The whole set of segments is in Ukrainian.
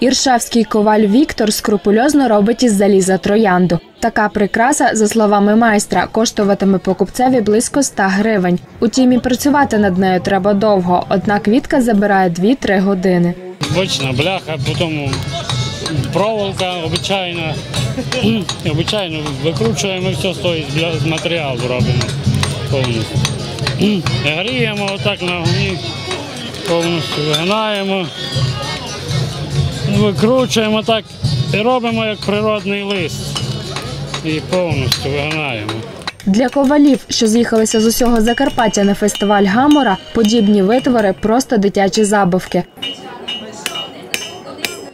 Іршавський коваль Віктор скрупульозно робить із заліза троянду. Така прикраса, за словами майстра, коштуватиме покупцеві близько 100 гривень. Утім, і працювати над нею треба довго, однак квітка забирає 2-3 години. Бочна бляха, потім проволока обичайна. Обичайно викручуємо все того з матеріалу робимо повністю. Гріємо отак на огні, повністю вигинаємо, викручуємо так і робимо як природний лист. І повністю вигинаємо. Для ковалів, що з'їхалися з усього Закарпаття на фестиваль Гамора, подібні витвори просто дитячі забавки.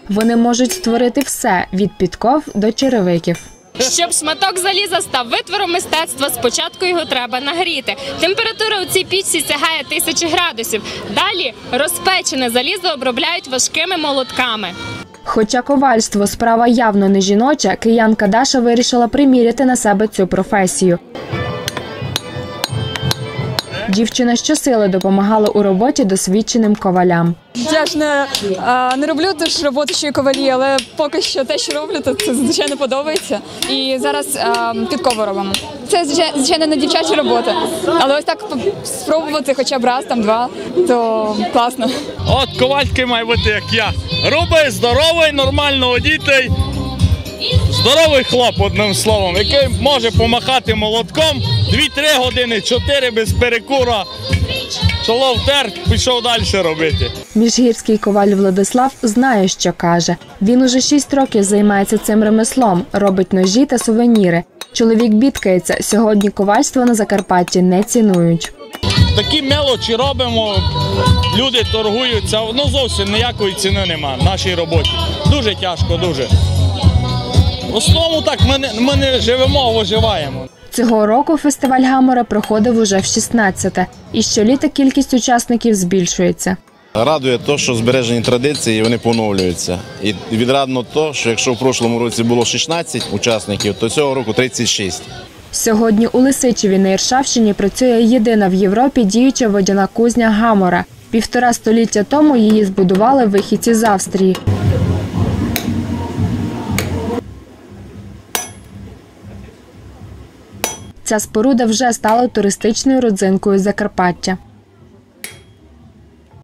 Вони можуть створити все від підков до черевиків. Щоб шматок заліза став витвором мистецтва, спочатку його треба нагріти. Температура у цій пічці сягає тисячі градусів. Далі розпечене залізо обробляють важкими молотками. Хоча ковальство справа явно не жіноча, киянка Даша вирішила приміряти на себе цю професію. Дівчина щосили допомагала у роботі досвідченим ковалям. Я ж не, а, не роблю ту ж роботу, що і ковалі, але поки що те, що роблю, то це звичайно подобається. І зараз а, підкову робимо. Це звичайно не дівчача робота, але ось так спробувати хоча б раз, там два, то класно. От ковальський має бути як я. Рубий, здоровий, нормально одітий. Здоровий хлоп, одним словом, який може помахати молотком 2-3 години, 4 без перекура. Чоло втер, пішов далі робити. Міжгірський коваль Владислав знає, що каже. Він уже шість років займається цим ремеслом, робить ножі та сувеніри. Чоловік бідкається, сьогодні ковальство на Закарпатті не цінують. Такі мелочі робимо, люди торгуються, ну зовсім ніякої ціни нема в нашій роботі. Дуже тяжко, дуже. В основному так ми не, ми не живемо, а виживаємо. Цього року фестиваль Гамора проходив уже в 16-те, і щоліта кількість учасників збільшується. Радує те, що збережені традиції, вони поновлюються. І відрадно те, що якщо в прошлому році було 16 учасників, то цього року 36. Сьогодні у Лисичеві на Іршавщині працює єдина в Європі діюча водяна кузня Гамора. Півтора століття тому її збудували вихідці з Австрії. Ця споруда вже стала туристичною родзинкою Закарпаття.